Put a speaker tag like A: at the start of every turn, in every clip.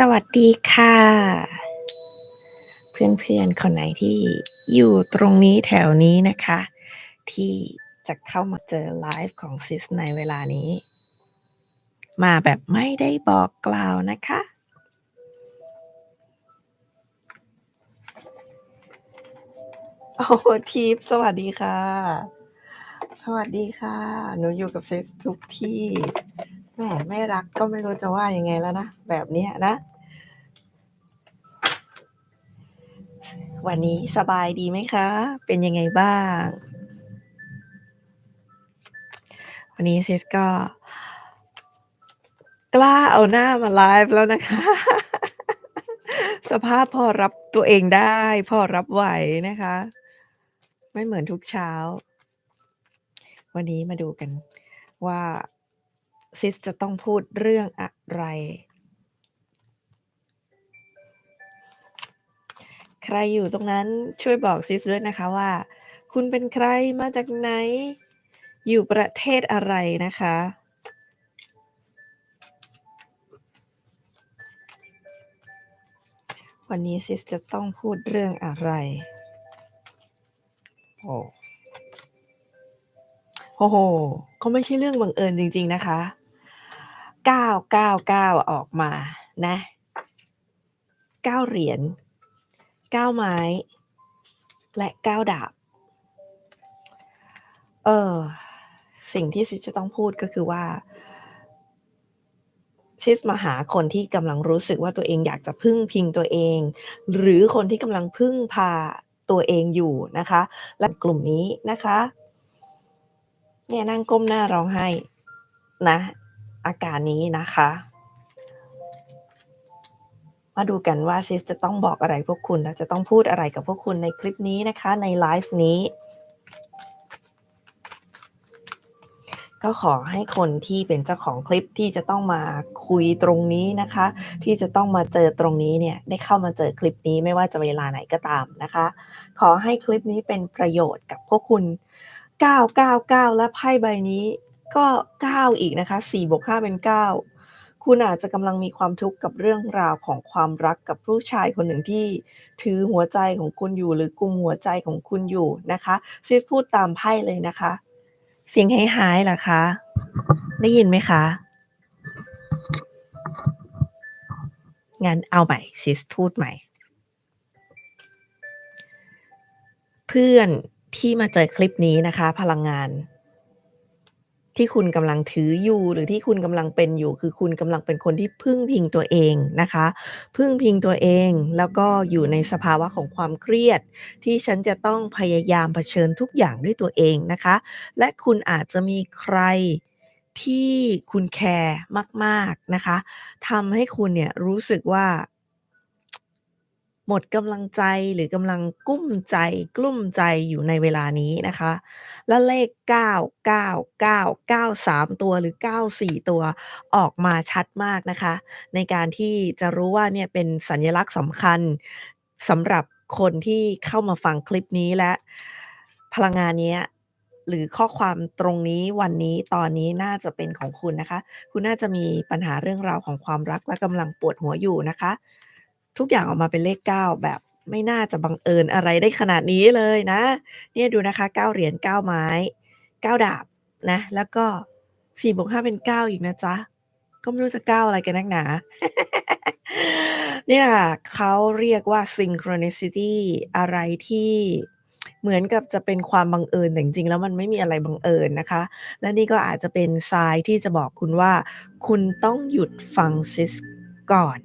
A: สวัสดีค่ะ เพื่อนๆคนไหนที่อยู่ตรงนี้แถวนี้นะคะ ที่จะเข้ามาเจอไลฟ์ของซิสในเวลานี้ มาแบบไม่ได้บอกกล่าวนะคะ โอ้ทีปสวัสดีค่ะ สวัสดีค่ะ หนูอยู่กับซิสทุกที่ แหมไม่รักก็ไม่รู้จะว่ายังไงแล้วนะ แบบนี้นะ วันนี้สบายดีไหมคะ เป็นยังไงบ้าง วันนี้ซิสก็ กล้าเอาหน้ามาไลฟ์แล้วนะคะ สภาพพอรับตัวเองได้ พอรับไหวนะคะ ไม่เหมือนทุกเช้า วันนี้มาดูกันว่า ซิสจะต้องพูดเรื่องอะไร ใครอยู่ตรงนั้นช่วยบอกซิสด้วยนะคะว่า คุณเป็นใครมาจากไหน อยู่ประเทศอะไรนะคะ วันนี้ซิสจะต้องพูดเรื่องอะไร โอ้โห ก็ไม่ใช่เรื่องบังเอิญจริง ๆ นะคะ 999ออกมานะ9เหรียญ9ไม้ และ9ดาบ เออ สิ่งที่ซิสจะต้องพูดก็คือว่าซิสมาหาคนที่กำลังรู้สึกว่าตัวเองอยากจะพึ่งพิงตัวเอง หรือคนที่กำลังพึ่งพาตัวเองอยู่นะคะ และกลุ่มนี้นะคะ เนี่ยนั่งก้มหน้าร้องไห้นะ อาการนี้นะคะ มาดูกันว่าซิสจะต้องบอกอะไรพวกคุณและจะต้องพูดอะไรกับพวกคุณในคลิปนี้นะคะในไลฟ์นี้ ก็ขอให้คนที่เป็นเจ้าของคลิปที่จะต้องมาคุยตรงนี้นะคะ ที่จะต้องมาเจอตรงนี้เนี่ยได้เข้ามาเจอคลิปนี้ไม่ว่าจะเวลาไหนก็ตามนะคะ ขอให้คลิปนี้เป็นประโยชน์กับพวกคุณ 999 และไพ่ใบนี้ ก็ 9 อีกนะคะ4บวก5เป็น 9 คุณอาจจะกำลังมีความทุกข์กับเรื่องราวของความรักกับผู้ชายคนหนึ่งที่ ถือหัวใจของคุณอยู่หรือกุมหัวใจของคุณอยู่นะคะซิสพูดตามไพ่เลยนะคะ เสียงหายหายๆเหรอคะ ได้ยินไหมคะ งั้นเอาใหม่ซิสพูดใหม่ เพื่อนที่มาเจอคลิปนี้นะคะ พลังงาน ที่คุณกำลังถืออยู่ หรือที่คุณกำลังเป็นอยู่ คือคุณกำลังเป็นคนที่พึ่งพิงตัวเองนะคะ พึ่งพิงตัวเองแล้วก็อยู่ในสภาวะของความเครียด ที่ฉันจะต้องพยายามเผชิญทุกอย่างด้วยตัวเองนะคะ และคุณอาจจะมีใครที่คุณแคร์มาก ๆ นะคะทำให้คุณเนี่ยรู้สึกว่า หมดกำลังใจ หรือกำลังกุ้มใจ กลุ้มใจอยู่ในเวลานี้นะคะ และเลข 999 93 ตัวหรือ 94 ตัวออกมาชัดมากนะคะ ในการที่จะรู้ว่าเนี่ยเป็นสัญลักษณ์สำคัญสำหรับคนที่เข้ามาฟังคลิปนี้และ พลังงานเนี้ย หรือข้อความตรงนี้วันนี้ตอนนี้น่าจะเป็นของคุณนะคะ คุณน่าจะมีปัญหาเรื่องราวของความรักและกำลังปวดหัวอยู่นะคะ ทุกอย่างออกมาเป็นเลข 9 แบบไม่น่าจะบังเอิญอะไรได้ขนาดนี้เลยนะ เนี่ยดูนะคะ 9 เหรียญ 9 ไม้ 9 ดาบนะ แล้วก็4บวก5เป็น 9 อีกนะจ๊ะ ก็ไม่รู้จะ 9 อะไรกันนักหนาเนี่ยค่ะเขาเรียกว่า synchronicity อะไรที่เหมือนกับจะเป็นความบังเอิญแต่จริงๆแล้วมันไม่มีอะไรบังเอิญนะคะ และนี่ก็อาจจะเป็นทรายที่จะบอกคุณว่า คุณต้องหยุดฟังซิสก่อน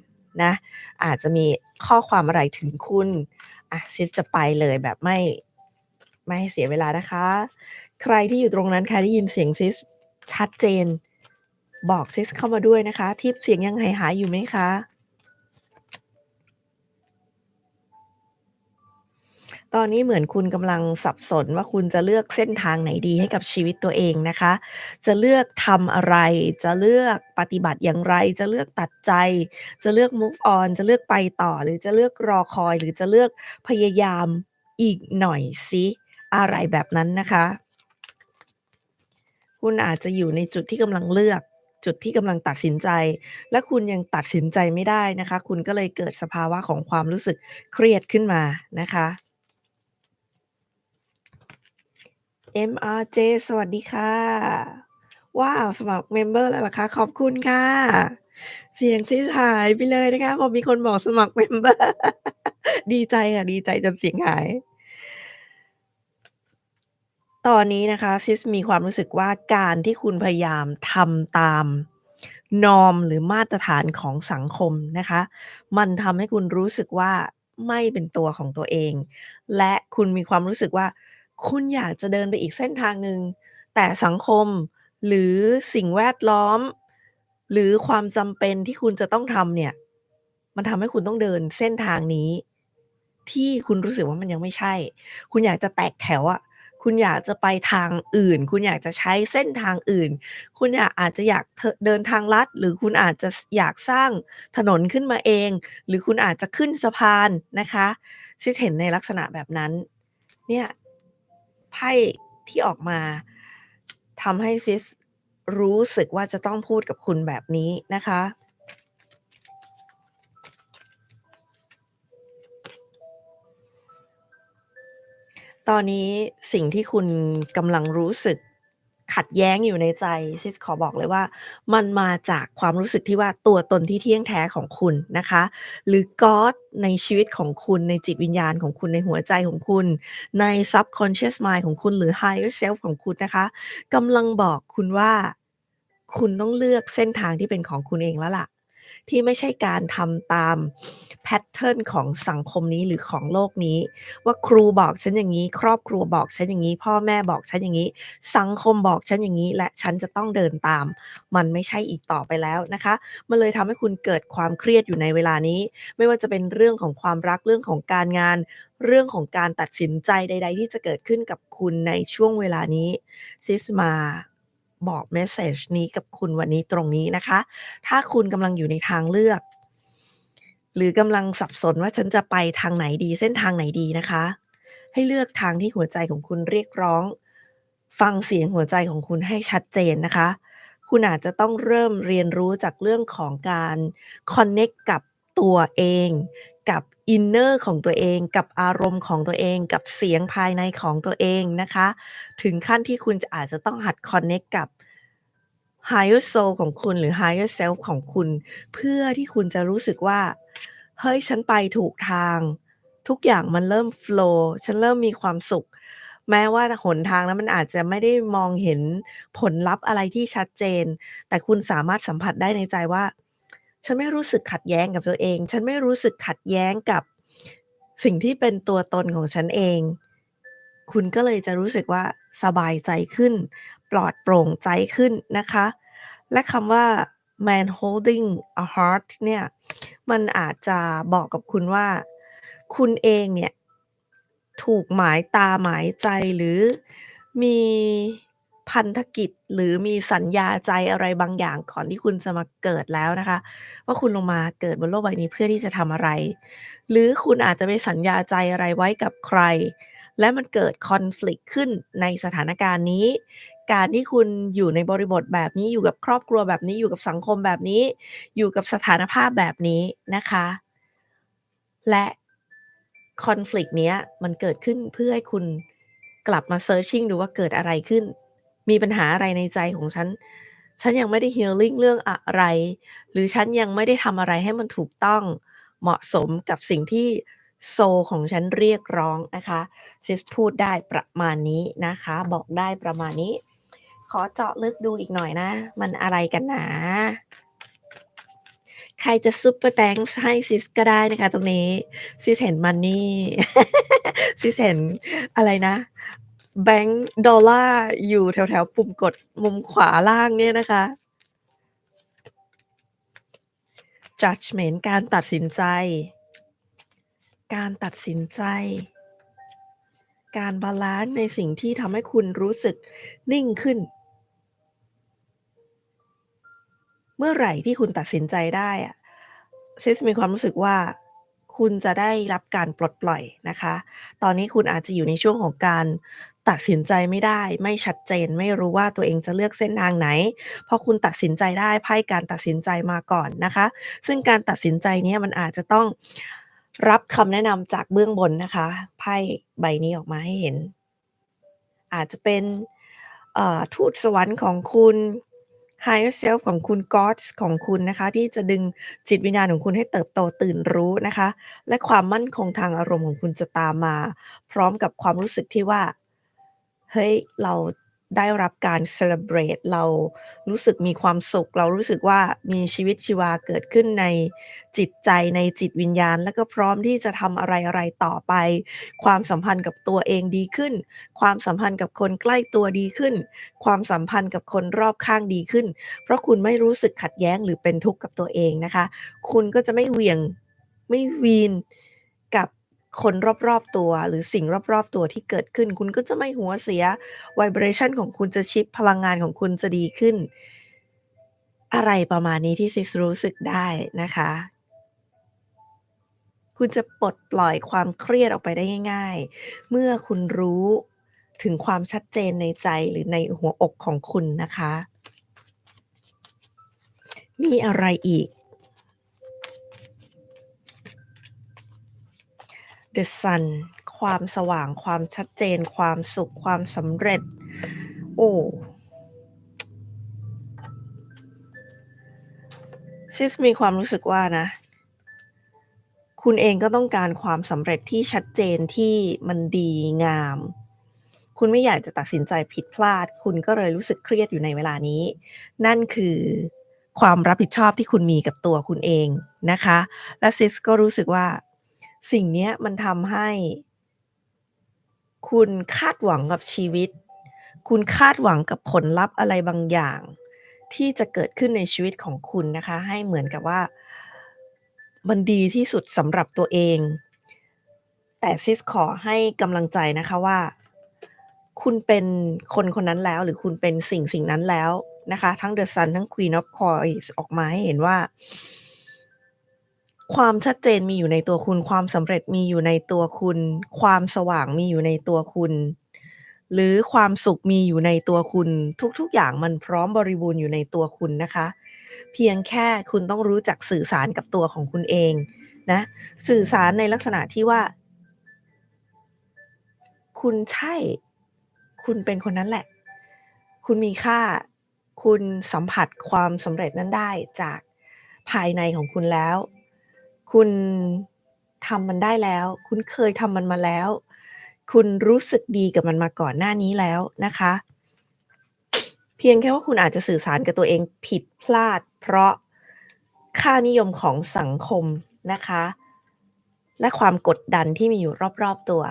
A: นะ อาจจะมีข้อความอะไรถึงคุณอะซิสจะไปเลยแบบไม่ไม่เสียเวลานะคะ ใครที่อยู่ตรงนั้นใครได้ยินเสียงซิสชัดเจน บอกซิสเข้ามาด้วยนะคะ ทิปเสียงยังหายหายอยู่ไหมคะ ตอนนี้เหมือนคุณกำลังสับสนว่าคุณจะเลือกเส้นทางไหนดีให้กับชีวิตตัวเองนะคะ จะเลือกทำอะไร จะเลือกปฏิบัติอย่างไร จะเลือกตัดใจ จะเลือก move on จะเลือกไปต่อ หรือจะเลือกรอคอย หรือจะเลือกพยายามอีกหน่อยสิอะไรแบบนั้นนะคะ คุณอาจจะอยู่ในจุดที่กำลังเลือกจุดที่กำลังตัดสินใจ และคุณยังตัดสินใจไม่ได้นะคะ คุณก็เลยเกิดสภาวะของความรู้สึกเครียดขึ้นมานะคะ MRJ สวัสดีค่ะ ว้าว สมัครเมมเบอร์แล้วเหรอคะ?ขอบคุณค่ะ เสียงซิสหายไปเลยนะคะพอมีคนบอกสมัครเมมเบอร์ ดีใจค่ะ ดีใจจนเสียงหาย ตอนนี้นะคะ ซิสมีความรู้สึกว่าการที่คุณพยายามทำตาม norm หรือมาตรฐานของสังคมนะคะ มันทำให้คุณรู้สึกว่าไม่เป็นตัวของตัวเอง และคุณมีความรู้สึกว่า คุณอยากจะเดินไปอีกเส้นทางหนึ่ง แต่สังคม หรือสิ่งแวดล้อม หรือความจำเป็นที่คุณจะต้องทำเนี่ย มันทำให้คุณต้องเดินเส้นทางนี้ ที่คุณรู้สึกว่ามันยังไม่ใช่ คุณอยากจะแตกแถวอะคุณอยากจะไปทางอื่น คุณอยากจะใช้เส้นทางอื่น คุณอยากอาจจะอยากเดินทางลัด หรือคุณอาจจะอยากสร้างถนนขึ้นมาเอง หรือคุณอาจจะขึ้นสะพานนะคะซิสเห็นในลักษณะแบบนั้น เนี่ย ไพ่ที่ออกมาทำให้ซิสรู้สึกว่าจะต้องพูดกับคุณแบบนี้นะคะ ตอนนี้สิ่งที่คุณกำลังรู้สึก ขัดแย้งอยู่ในใจซิสขอบอกเลยว่า มันมาจากความรู้สึกที่ว่าตัวตนที่เที่ยงแท้ของคุณนะคะ หรือก็อดในชีวิตของคุณในจิตวิญญาณของคุณในหัวใจของคุณ ใน subconscious mind ของคุณหรือ higher self ของคุณนะคะกำลังบอกคุณว่า คุณต้องเลือกเส้นทางที่เป็นของคุณเองแล้วล่ะ ที่ไม่ใช่การทำตามแพตเทิร์นของสังคมนี้หรือของโลกนี้ ว่าครูบอกฉันอย่างงี้ ครอบครัวบอกฉันอย่างงี้ พ่อแม่บอกฉันอย่างงี้ สังคมบอกฉันอย่างงี้ และฉันจะต้องเดินตาม มันไม่ใช่อีกต่อไปแล้วนะคะมันเลยทำให้คุณเกิดความเครียดอยู่ในเวลานี้ ไม่ว่าจะเป็นเรื่องของความรักเรื่องของการงาน เรื่องของการตัดสินใจใด ๆ ที่จะเกิดขึ้นกับคุณในช่วงเวลานี้ซิสมา บอกเมสเซจนี้กับคุณวันนี้ตรงนี้นะคะ ถ้าคุณกำลังอยู่ในทางเลือก หรือกำลังสับสนว่าฉันจะไปทางไหนดีเส้นทางไหนดีนะคะ ให้เลือกทางที่หัวใจของคุณเรียกร้อง ฟังเสียงหัวใจของคุณให้ชัดเจนนะคะ คุณอาจจะต้องเริ่มเรียนรู้จากเรื่องของการคอนเน็กกับตัวเอง กับอินเนอร์ของตัวเอง กับอารมณ์ของตัวเอง กับเสียงภายในของตัวเองนะคะ ถึงขั้นที่คุณจะอาจจะต้องหัดคอนเน็กกับ higher soul ของคุณหรือ higher self ของคุณ เพื่อที่คุณจะรู้สึกว่า เฮ้ย ฉันไปถูกทาง ทุกอย่างมันเริ่มฟลว์ฉันเริ่มมีความสุข แม้ว่าหนทางนั้นมันอาจจะไม่ได้มองเห็นผลลัพธ์อะไรที่ชัดเจน แต่คุณสามารถสัมผัสได้ในใจว่า ฉันไม่รู้สึกขัดแย้งกับตัวเอง ฉันไม่รู้สึกขัดแย้งกับสิ่งที่เป็นตัวตนของฉันเอง คุณก็เลยจะรู้สึกว่าสบายใจขึ้น ปลอดโปร่งใจขึ้นนะคะ และคำว่า man holding a heart เนี่ย มันอาจจะบอกกับคุณว่า คุณเองเนี่ย ถูกหมายตาหมายใจหรือมี พันธกิจ หรือมีสัญญาใจอะไรบางอย่างก่อนที่คุณจะมาเกิดแล้วนะคะ ว่าคุณลงมาเกิดบนโลกใบนี้เพื่อที่จะทำอะไร หรือคุณอาจจะไปสัญญาใจอะไรไว้กับใคร และมันเกิด conflict ขึ้นในสถานการณ์นี้ การที่คุณอยู่ในบริบทแบบนี้อยู่กับครอบครัวแบบนี้อยู่กับสังคมแบบนี้ อยู่กับสถานภาพแบบนี้นะคะ และ conflict เนี้ยมันเกิดขึ้นเพื่อให้คุณกลับมา searching ดูว่าเกิดอะไรขึ้น มีปัญหาอะไรในใจของฉัน ฉันยังไม่ได้ healing เรื่องอะไร หรือฉันยังไม่ได้ทำอะไรให้มันถูกต้องเหมาะสมกับสิ่งที่โซของฉันเรียกร้องนะคะซิสพูดได้ประมาณนี้นะคะ บอกได้ประมาณนี้ ขอเจาะลึกดูอีกหน่อยนะ มันอะไรกันนาใครจะ Super Thanks ให้ซิสก็ได้นะคะ ตรงนี้ซิสเห็น Money ซิสเห็นอะไรนะ แบงก์ดอลลาร์อยู่แถวๆ ปุ่มกดมุมขวาล่างเนี่ยนะคะ judgment การตัดสินใจ การตัดสินใจ การบาลันซ์ในสิ่งที่ทำให้คุณรู้สึกนิ่งขึ้น เมื่อไหร่ที่คุณตัดสินใจได้อะเซสมีความรู้สึกว่า คุณจะได้รับการปลดปล่อยนะคะ ตอนนี้คุณอาจจะอยู่ในช่วงของการตัดสินใจไม่ได้ ไม่ชัดเจน ไม่รู้ว่าตัวเองจะเลือกเส้นทางไหน พอคุณตัดสินใจได้ไพ่การตัดสินใจมาก่อนนะคะ ซึ่งการตัดสินใจเนี้มันอาจจะต้องรับคำแนะนำจากเบื้องบนนะคะ ไพ่ใบนี้ออกมาให้เห็น อาจจะเป็นทูตสวรรค์ของคุณ Higher Self ของคุณ Gods ของคุณนะคะ ที่จะดึงจิตวิญญาณของคุณให้เติบโตตื่นรู้นะคะ และความมั่นคงทางอารมณ์ของคุณจะตามมา พร้อมกับความรู้สึกที่ว่า เฮ้ย เรา ได้รับการ celebrate เรารู้สึกมีความสุข เรารู้สึกว่ามีชีวิตชีวาเกิดขึ้นในจิตใจในจิตวิญญาณ แล้วก็พร้อมที่จะทำอะไรๆต่อไป ความสัมพันธ์กับตัวเองดีขึ้น ความสัมพันธ์กับคนใกล้ตัวดีขึ้น ความสัมพันธ์กับคนรอบข้างดีขึ้น เพราะคุณไม่รู้สึกขัดแย้งหรือเป็นทุกข์กับตัวเองนะคะ คุณก็จะไม่เหวี่ยงไม่วีน คนรอบ ๆ ตัว หรือสิ่งรอบ ๆ ตัวที่เกิดขึ้น คุณก็จะไม่หัวเสีย vibration ของคุณจะชิปพลังงานของคุณจะดีขึ้น อะไรประมาณนี้ ที่ซิสรู้สึกได้นะคะ คุณจะปลดปล่อยความเครียดออกไปได้ง่าย ๆ เมื่อคุณรู้ถึงความชัดเจนในใจหรือในหัวอกของคุณนะคะ มีอะไรอีก? The Sun ความสว่างความชัดเจน ความสุขความสำเร็จ โอ้ซิสมีความรู้สึกว่านะ คุณเองก็ต้องการความสำเร็จที่ชัดเจนที่มันดีงาม คุณไม่อยากจะตัดสินใจผิดพลาด คุณก็เลยรู้สึกเครียดอยู่ในเวลานี้ นั่นคือความรับผิดชอบที่คุณมีกับตัวคุณเองนะคะ และซิสก็รู้สึกว่า สิ่งนี้มันทำให้ คุณคาดหวังกับชีวิต คุณคาดหวังกับผลลัพธ์อะไรบางอย่าง ที่จะเกิดขึ้นในชีวิตของคุณนะคะ ให้เหมือนกับว่า มันดีที่สุดสำหรับตัวเอง แต่ซิสขอให้กำลังใจนะคะว่า คุณเป็นคนคนนั้นแล้ว หรือคุณเป็นสิ่งสิ่งนั้นแล้วนะคะ ทั้ง The Sun ทั้ง Queen of c o i ออกมาให้เห็นว่า ความชัดเจนมีอยู่ในตัวคุณ ความสำเร็จมีอยู่ในตัวคุณ ความสว่างมีอยู่ในตัวคุณ หรือความสุขมีอยู่ในตัวคุณ ทุก ๆ อย่างมันพร้อมบริบูรณ์อยู่ในตัวคุณนะคะ เพียงแค่คุณต้องรู้จักสื่อสารกับตัวของคุณเองนะ สื่อสารในลักษณะที่ว่า คุณใช่ คุณเป็นคนนั้นแหละ คุณมีค่า คุณสัมผัสความสำเร็จนั้นได้จากภายในของคุณแล้ว คุณทำมันได้แล้ว คุณเคยทำมันมาแล้ว คุณรู้สึกดีกับมันมาก่อนหน้านี้แล้วนะคะ เพียงแค่ว่าคุณอาจจะสื่อสารกับตัวเองผิดพลาด เพราะค่านิยมของสังคมนะคะ และความกดดันที่มีอยู่รอบๆตัว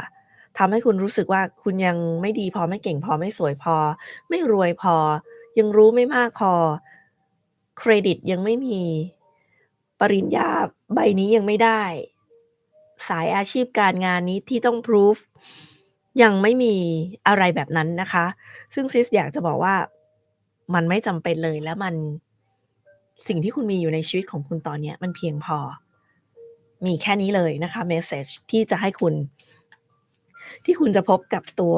A: ทำให้คุณรู้สึกว่าคุณยังไม่ดีพอไม่เก่งพอไม่สวยพอ ไม่รวยพอ ยังรู้ไม่มากพอ เครดิตยังไม่มี ปริญญาใบนี้ยังไม่ได้ สายอาชีพการงานนี้ที่ต้องพรูฟยังไม่มีอะไรแบบนั้นนะคะ ซึ่งซิสอยากจะบอกว่ามันไม่จำเป็นเลยและมันสิ่งที่คุณมีอยู่ในชีวิตของคุณตอนเนี้ยมันเพียงพอ มีแค่นี้เลยนะคะเมสเซจที่จะให้คุณ ที่คุณจะพบกับตัว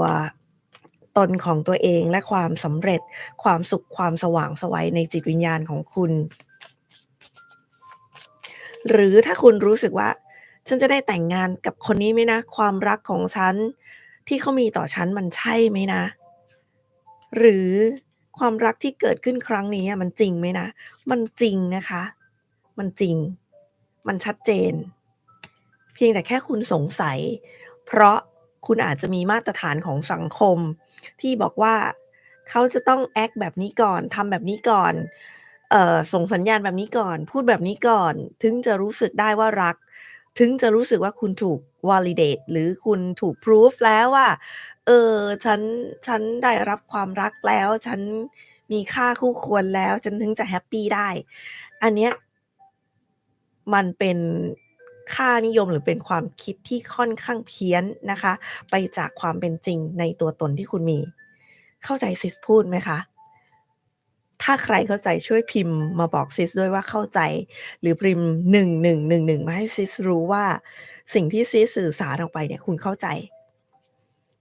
A: ตนของตัวเองและความสำเร็จความสุขความสว่างสวัยในจิตวิญญาณของคุณ หรือถ้าคุณรู้สึกว่า ฉันจะได้แต่งงานกับคนนี้ไหมนะ ความรักของฉัน ที่เขามีต่อฉันมันใช่ไหมนะ หรือความรักที่เกิดขึ้นครั้งนี้อะมันจริงไหมนะ มันจริงนะคะ มันจริง มันชัดเจน เพียงแต่แค่คุณสงสัย เพราะคุณอาจจะมีมาตรฐานของสังคม ที่บอกว่าเขาจะต้องแอ็กต์แบบนี้ก่อนทำแบบนี้ก่อน เอ่อ ส่งสัญญาณแบบนี้ก่อน พูดแบบนี้ก่อน ถึงจะรู้สึกได้ว่ารัก ถึงจะรู้สึกว่าคุณถูก validate หรือคุณถูกพรูฟแล้วว่า เออ ฉัน ฉันได้รับความรักแล้ว ฉันมีค่าคู่ควรแล้ว ฉันถึงจะแฮปปีได้ อันเนี้ย มันเป็นค่านิยม หรือเป็นความคิดที่ค่อนข้างเพี้ยนนะคะ ไปจากความเป็นจริงในตัวตนที่คุณมี เข้าใจซิสพูดไหมคะ? ถ้าใครเข้าใจช่วยพิมพ์มาบอกซิสด้วยว่าเข้าใจ หรือพิมพ์1111มาให้ซิสรู้ว่า สิ่งที่ซิสสื่อสารออกไปเนี่ยคุณเข้าใจ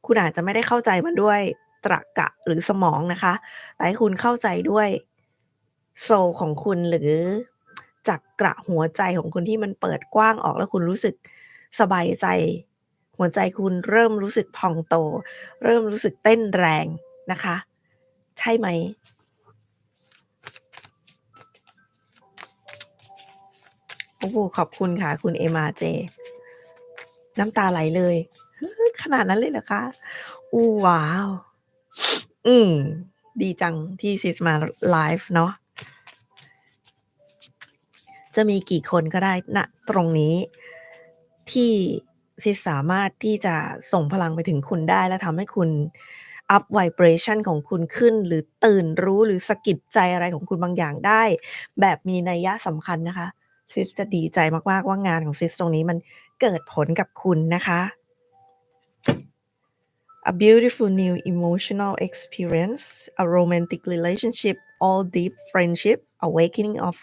A: คุณอาจจะไม่ได้เข้าใจมันด้วยตรรกะหรือสมองนะคะ แต่ให้คุณเข้าใจด้วยโซลของคุณหรือจักระหัวใจของคุณที่มันเปิดกว้างออกแล้วคุณรู้สึกสบายใจ หัวใจคุณเริ่มรู้สึกพองโต เริ่มรู้สึกเต้นแรงนะคะ ใช่ไหม โอ้โฮขอบคุณค่ะ คุณ MRJ น้ำตาไหลเลย ขนาดนั้นเลยเหรอคะ?โอ้ว้าว อืม ดีจังที่ซิสมาไลฟ์เนาะจะมีกี่คนก็ได้ณตรงนี้ ที่ซิสสามารถที่จะส่งพลังไปถึงคุณได้และทำให้คุณอัป vibration ของคุณขึ้น หรือตื่นรู้หรือสะกิดใจอะไรของคุณบางอย่างได้ แบบมีนัยยะสำคัญนะคะ ซิสจะดีใจมากๆว่างานของซิสตรงนี้มันเกิดผลกับคุณนะคะ A beautiful new emotional experience, a romantic relationship, or deep friendship, awakening of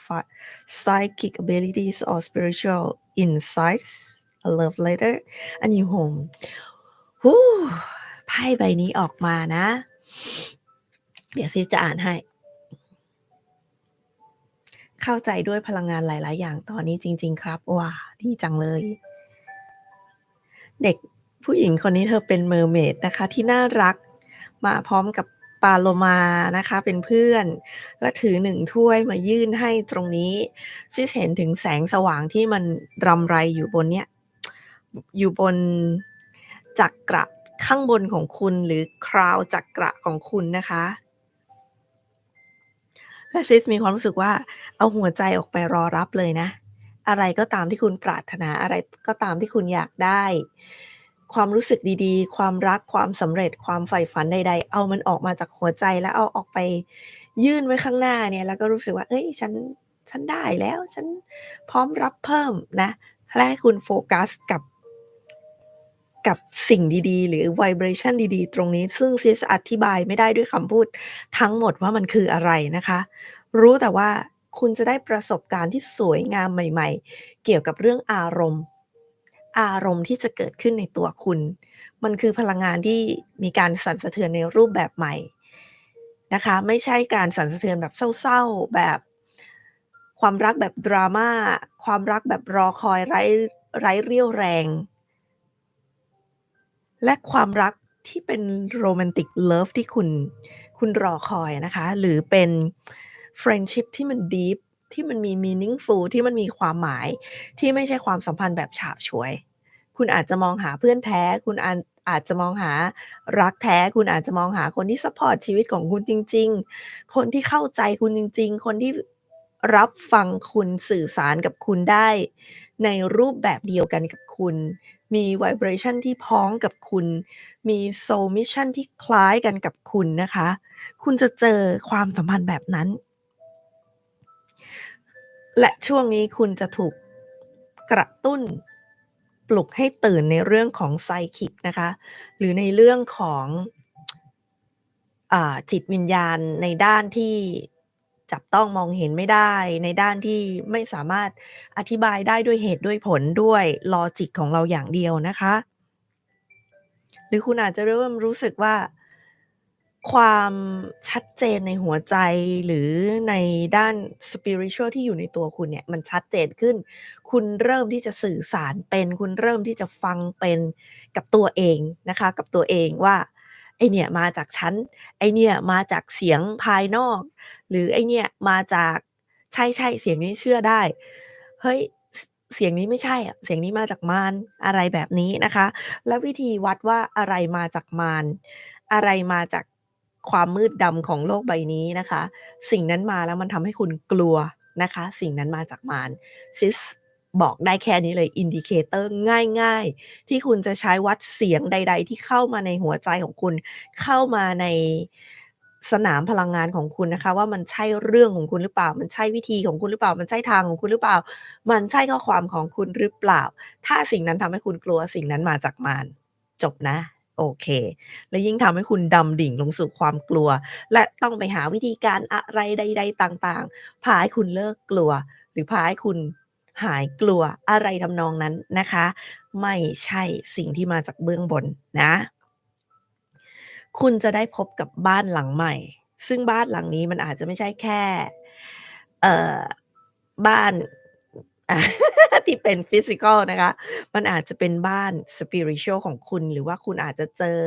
A: psychic abilities or spiritual insights, a love letter, a new home ฮู้ไพ่ใบนี้ออกมานะ เดี๋ยวซิสจะอ่านให้ เข้าใจด้วยพลังงานหลาย ๆ อย่างตอนนี้จริง ๆ ครับ ว้าดีจังเลย เด็กผู้หญิงคนนี้เธอเป็น mermaid นะคะ ที่น่ารักมาพร้อมกับปาโลมานะคะ เป็นเพื่อน และถือ1ถ้วยมายื่นให้ตรงนี้ซิสเห็นถึงแสงสว่างที่มันรำไรอยู่บนเนี้ยอยู่บนจักระข้างบนของคุณหรือ crown จักระของคุณนะคะ และซิสมีความรู้สึกว่าเอาหัวใจออกไปรอรับเลยนะ อะไรก็ตามที่คุณปรารถนาอะไรก็ตามที่คุณอยากได้ ความรู้สึกดีๆ ความรักความสำเร็จความใฝ่ฝันใด ๆ เอามันออกมาจากหัวใจแล้วเอาออกไปยื่นไว้ข้างหน้าเนี่ยแล้วก็รู้สึกว่าเฮ้ยฉันฉันได้แล้ว ฉันพร้อมรับเพิ่มนะและให้คุณโฟกัสกับ กับสิ่งดีๆ หรือ vibration ดีๆ ตรงนี้ ซึ่งซิสอธิบายไม่ได้ด้วยคำพูดทั้งหมดว่ามันคืออะไรนะคะ รู้แต่ว่าคุณจะได้ประสบการณ์ที่สวยงามใหม่ ๆ เกี่ยวกับเรื่องอารมณ์ อารมณ์ที่จะเกิดขึ้นในตัวคุณ มันคือพลังงานที่มีการสั่นสะเทือนในรูปแบบใหม่นะคะ ไม่ใช่การสั่นสะเทือนแบบเศร้าๆแบบความรักแบบดราม่าความรักแบบรอคอยไร้ไร้เรี่ยวแรง และความรักที่เป็น romantic love ที่คุณคุณรอคอยนะคะ หรือเป็น friendship ที่มันดีปที่มันมี meaningful ที่มันมีความหมายที่ไม่ใช่ความสัมพันธ์แบบฉาบฉวย คุณอาจจะมองหาเพื่อนแท้ คุณอาจอาจจะมองหารักแท้ คุณอาจจะมองหาคนที่ซัปพอร์ตชีวิตของคุณจริง ๆ คนที่เข้าใจคุณจริง ๆ คนที่รับฟังคุณสื่อสารกับคุณได้ ในรูปแบบเดียวกันกับคุณ มี vibration ที่พ้องกับคุณ มี soul mission ที่คล้ายกันกับคุณนะคะ คุณจะเจอความสัมพันธ์แบบนั้น และช่วงนี้คุณจะถูกกระตุ้นปลุกให้ตื่นในเรื่องของ psychic นะคะ หรือในเรื่องของอจิตวิญญาณในด้านที่ จับต้องมองเห็นไม่ได้ ในด้านที่ไม่สามารถอธิบายได้ด้วยเหตุด้วยผลด้วยลอจิกของเราอย่างเดียวนะคะ หรือคุณอาจจะเริ่มรู้สึกว่า ความชัดเจนในหัวใจหรือในด้าน spiritual ที่อยู่ในตัวคุณเนี่ย มันชัดเจนขึ้น คุณเริ่มที่จะสื่อสารเป็น คุณเริ่มที่จะฟังเป็นกับตัวเองนะคะ กับตัวเองว่า ไอเนี่ยมาจากฉัน ไอเนี่ยมาจากเสียงภายนอก หรือไอเนี่ยมาจากใช่ๆเสียงนี้เชื่อได้ เฮ้ยเสียงนี้ไม่ใช่อะเสียงนี้มาจากมารอะไรแบบนี้นะคะ แล้ววิธีวัดว่าอะไรมาจากมารอะไรมาจากความมืดดำของโลกใบนี้นะคะ สิ่งนั้นมาแล้วมันทำให้คุณกลัวนะคะ สิ่งนั้นมาจากมารซิส บอกได้แค่นี้เลยอินดิเคเตอร์ง่าย ๆ ที่คุณจะใช้วัดเสียงใด ๆ ที่เข้ามาในหัวใจของคุณ เข้ามาในสนามพลังงานของคุณนะคะ ว่ามันใช่เรื่องของคุณหรือเปล่า มันใช่วิธีของคุณหรือเปล่า มันใช่ทางของคุณหรือเปล่า มันใช่ข้อความของคุณหรือเปล่า ถ้าสิ่งนั้นทำให้คุณกลัวสิ่งนั้นมาจากมารจบนะโอเค และยิ่งทำให้คุณดำดิ่งลงสู่ความกลัว และต้องไปหาวิธีการอะไรใด ๆ ต่างๆ พาให้คุณเลิกกลัว หรือพาให้คุณ หายกลัวอะไรทำนองนั้นนะคะ ไม่ใช่สิ่งที่มาจากเบื้องบนนะ คุณจะได้พบกับบ้านหลังใหม่ ซึ่งบ้านหลังนี้มันอาจจะไม่ใช่แค่ เอ่อ บ้านที่เป็นฟิสิคัลนะคะ มันอาจจะเป็นบ้าน spiritual ของคุณ หรือว่าคุณอาจจะเจอ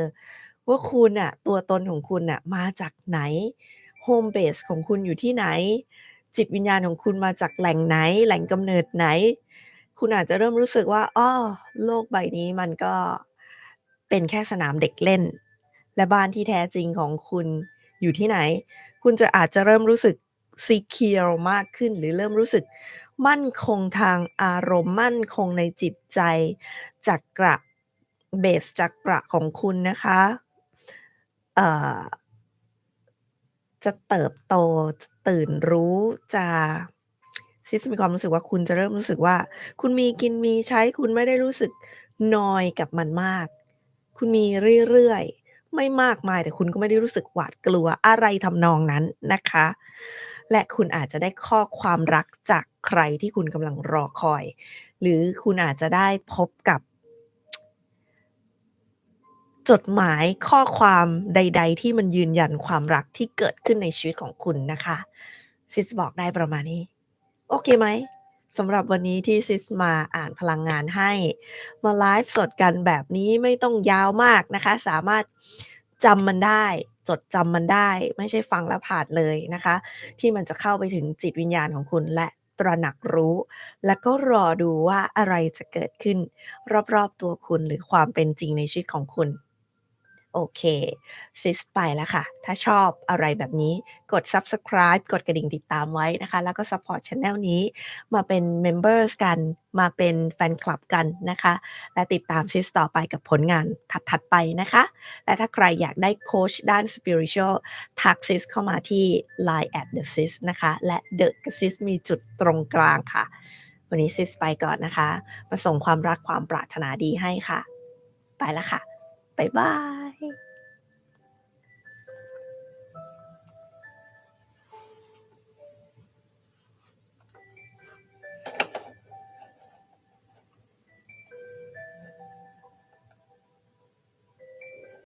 A: ว่าคุณน่ะตัวตนของคุณน่ะมาจากไหน Home base ของคุณอยู่ที่ไหน จิตวิญญาณของคุณมาจากแหล่งไหน แหล่งกำเนิดไหน คุณอาจจะเริ่มรู้สึกว่าอ้อโลกใบนี้มันก็เป็นแค่สนามเด็กเล่น และบ้านที่แท้จริงของคุณอยู่ที่ไหน คุณจะอาจจะเริ่มรู้สึก secure มากขึ้น หรือเริ่มรู้สึกมั่นคงทางอารมณ์มั่นคงในจิตใจจักระเบสจักระของคุณนะคะเอ่อ จะเติบโตตื่นรู้จะซิสมีความรู้สึกว่าคุณจะเริ่มรู้สึกว่า คุณมีกินมีใช้คุณไม่ได้รู้สึกนอยกับมันมาก คุณมีเรื่อยๆไม่มากมายแต่คุณก็ไม่ได้รู้สึกหวาดกลัวอะไรทำนองนั้นนะคะ และคุณอาจจะได้ข้อความรักจากใครที่คุณกำลังรอคอย หรือคุณอาจจะได้พบกับ จดหมายข้อความใด ๆ ที่มันยืนยันความรักที่เกิดขึ้นในชีวิตของคุณนะคะ ซิสบอกได้ประมาณนี้ โอเคไหม?สำหรับวันนี้ที่ซิสมาอ่านพลังงานให้ มาไลฟ์สดกันแบบนี้ไม่ต้องยาวมากนะคะ สามารถจำมันได้ จดจำมันได้ ไม่ใช่ฟังแล้วผ่านเลยนะคะ ที่มันจะเข้าไปถึงจิตวิญญาณของคุณและตระหนักรู้ แล้วก็รอดูว่าอะไรจะเกิดขึ้น รอบๆตัวคุณหรือความเป็นจริงในชีวิตของคุณ โอเคซิสไปแล้วค่ะ ถ้าชอบอะไรแบบนี้กด Subscribe กดกระดิ่งติดตามไว้นะคะ แล้วก็ซัปพอร์ตแชนเนลนี้มาเป็น Members กันมาเป็นแฟนคลับกันนะคะ และติดตามซิสต่อไปกับผลงานถัด ๆ ไปนะคะ และถ้าใครอยากได้โค้ชด้าน Spiritual ทักซิสเข้ามาที่ LINE at the sis นะคะ และ The กับซิสมีจุดตรงกลางค่ะ วันนี้ซิสไปก่อนนะคะ มาส่งความรักความปรารถนาดีให้ค่ะ ไปแล้วค่ะบ๊ายบาย